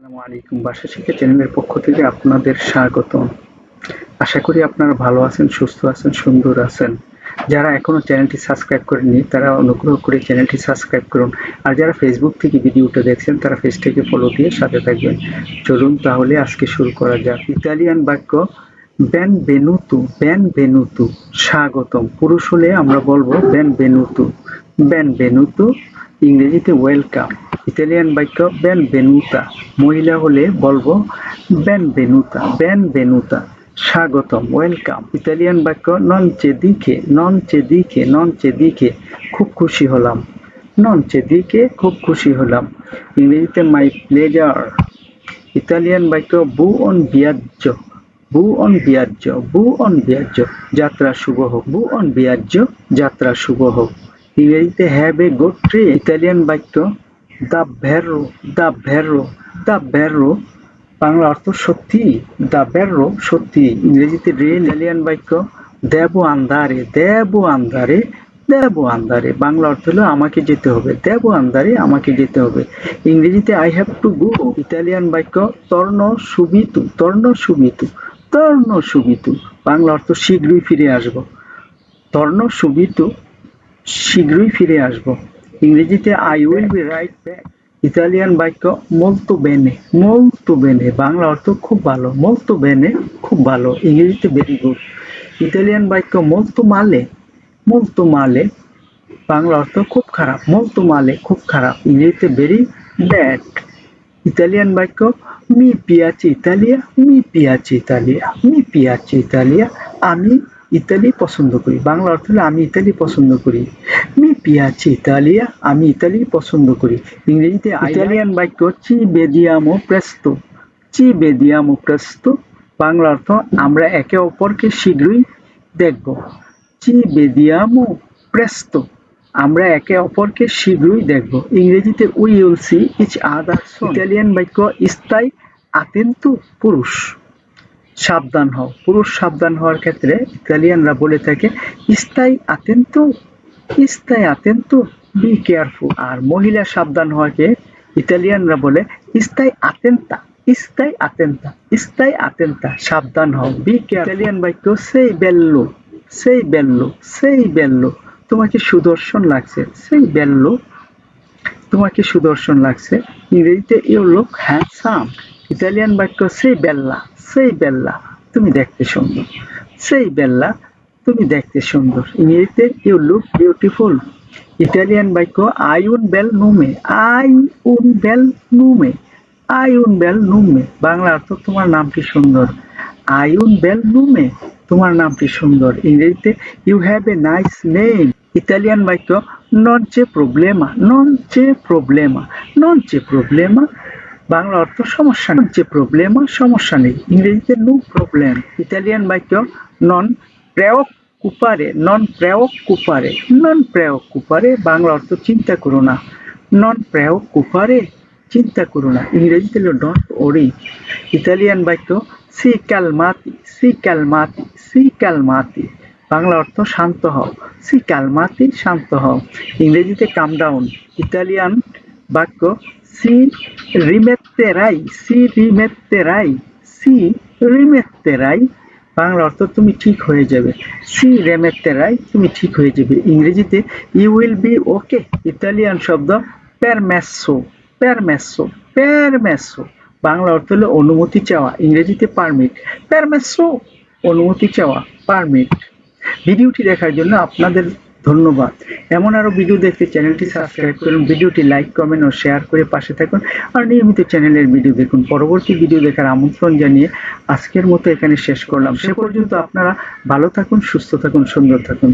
আসসালামু আলাইকুম। বাসা চ্যানেলের পক্ষ থেকে আপনাদের আশা করি আপনারা ভালো আছেন, সুস্থ আছেন, সুন্দর আছেন। যারা এখনও চ্যানেলটি সাবস্ক্রাইব করেননি, তারা অনুগ্রহ করে চ্যানেলটি সাবস্ক্রাইব করুন। আর যারা ফেসবুক থেকে ভিডিওটা দেখছেন, তারা পেজটিকে ফলো দিয়ে সাথে থাকবেন। চলুন তাহলে আজকে শুরু করা যাক। ইতালিয়ান বাক্য ব্যান বেনুতু বেন বেনুতু স্বাগতম। পুরুষ হলে আমরা বলব বেন বেনুতু ব্যান বেনুতু ইংরেজিতে ওয়েলকাম ইতালিয়ান বাক্য বেন বেনুতা মহিলা হলে বলব বেন বেনুতা বেন বেনুতা স্বাগতম ওয়েলকাম ইতালিয়ান বাক্য নন চেদিকে নন চেদিকে নন চেদিকে খুব খুশি হলাম। নন চেদিকে খুব খুশি হলাম। ইংরেজিতে মাই প্লেজার ইতালিয়ান বাক্য বু অন বিয়াজ্য বু অন বিয়াজ্য বু অন বিয়াজ্য যাত্রা শুভ হোক বু অন বিয়াজ্য যাত্রা শুভ হোক। ইংরেজিতে have a good trip Italian বাক্য দা ভেরো দা ভেরো দা ভেরো বাংলা অর্থ সত্যি দা ভেরো সত্যি। ইংরেজিতে রিয়েল ইতালিয়ান বাক্য, দেব আন্দারে দেব আন্দারে দেব আন্দারে বাংলা অর্থ হলো আমাকে যেতে হবে, দেব আন্দারে আমাকে যেতে হবে। ইংরেজিতে I have to go Italian বাক্য, তর্ণ সুবিতু তর্ণ সুবিতু তর্ণ সুবিতু। বাংলা অর্থ শীঘ্রই ফিরে আসব। তর্ণ সুবিতু, শীঘ্রই ফিরে আসব। ইংরেজিতে I will be right back Italian বাক্য মোলতো বেনে মোলতো বেনে বাংলা অর্থ, খুব ভালো. মোলতো বেনে খুব ভালো. ইংরেজিতে ভেরি গুড ইতালিয়ান বাক্য মোলতো মালে মোলতো মালে বাংলা অর্থ, খুব খারাপ. মোলতো মালে খুব খারাপ. ইংরেজিতে ভেরি ব্যাড ইতালিয়ান বাক্য মি পিয়াচি ইতালিয়া মি পিয়াচি ইতালিয়া মি পিয়াচে ইতালিয়া আমি ইতালি পছন্দ করি. বাংলা অর্থ হলো, আমি ইতালি পছন্দ করি। পিয়াচে ইতালিয়া আমি ইতালি পছন্দ করি। ইংরেজিতে ইতালিয়ান বাক্য চি বেদিয়ামো প্রেস্তো চি বেদিয়ামো প্রেস্তো বাংলা অর্থ আমরা একে অপরকে শীঘ্রই দেখব। চি বেদিয়ামো প্রেস্তো আমরা একে অপরকে শীঘ্রই দেখব। ইংরেজিতে we will see each other Italian বাক্য স্থায়ী আতেন্তু পুরুষ। সাবধান হও। পুরুষ সাবধান হওয়ার ক্ষেত্রে ইতালিয়ানরা বলে থাকে স্থায়ী আতেন্তু স্থায়ী আতেন্তু বি কেয়ারফুল আর মহিলা সাবধান হওয়াকে ইতালিয়ানরা বলে, স্থায়ী আতেন্তা স্থায়ী আতেন্তা স্থায়ী আতেন্তা সাবধান হও বি কেয়ার ইতালিয়ান বাক্য সেই বেল্লো সেই বেল্লো সেই বেল্লো তোমাকে সুদর্শন লাগছে, সেই বেল্লো তোমাকে সুদর্শন লাগছে। ইংরেজিতে ইউ লুক হ্যান্ডসাম ইতালিয়ান বাক্য সেই বেল্লা সেই বেল্লা তুমি দেখতে সুন্দর। সেই বেল্লা তুমি দেখতে সুন্দর। ইংরেজিতে ইউ লুক বিউটিফুল ইতালিয়ান বাক্য আই উন বেল নুমে আই উন বেল নুমে আই উন বেল নুমে বাংলা অর্থ, তোমার নামটি সুন্দর. আই উন বেল নুমে তোমার নামটি সুন্দর. ইংরেজিতে you have a nice name Italian বাক্য নন চে প্রবলেমা নন চে প্রবলেমা নন চে প্রবলেমা বাংলা অর্থ, সমস্যা নেই. যে প্রবলেমা সমস্যা নেই. ইংরেজিতে নো প্রবলেম ইতালিয়ান বাক্য নন প্রেয়ক কুপারে নন প্রেয়ক কুপারে। নন প্রেয়ক কুপারে বাংলা অর্থ চিন্তা করো না। নন প্রেয়ক কুপারে চিন্তা করো না। ইংরেজিতে হলো ডন্ট ওরি ইতালিয়ান বাক্য সি ক্যালমাতি সি ক্যালমাতি সি ক্যালমাতি বাংলা অর্থ শান্ত হও। সি ক্যালমাতি শান্ত হও। ইংরেজিতে কাম ডাউন ইতালিয়ান বাক্য সি রিমেত্তেরাই সি রিমেত্তেরাই সি রিমেত্তেরাই বাংলা অর্থ তুমি ঠিক হয়ে যাবে। সি রেমেত্তেরাই তুমি ঠিক হয়ে যাবে। ইংরেজিতে you will be okay Italian শব্দ প্যারম্যাসো প্যারম্যাসো প্যারম্যাসো বাংলা অর্থ হলো অনুমতি চাওয়া, ইংরেজিতে পারমিট প্যারম্যাসো অনুমতি চাওয়া পারমিট ভিডিওটি দেখার জন্য আপনাদের ধন্যবাদ। এমন আরও ভিডিও দেখতে চ্যানেলটি সাবস্ক্রাইব করুন ভিডিওটি লাইক কমেন্ট ও শেয়ার করে পাশে থাকুন, আর নিয়মিত চ্যানেলের ভিডিও দেখুন। পরবর্তী ভিডিও দেখার আমন্ত্রণ জানিয়ে আজকের মতো এখানে শেষ করলাম। সে পর্যন্ত আপনারা ভালো থাকুন, সুস্থ থাকুন, সুন্দর থাকুন।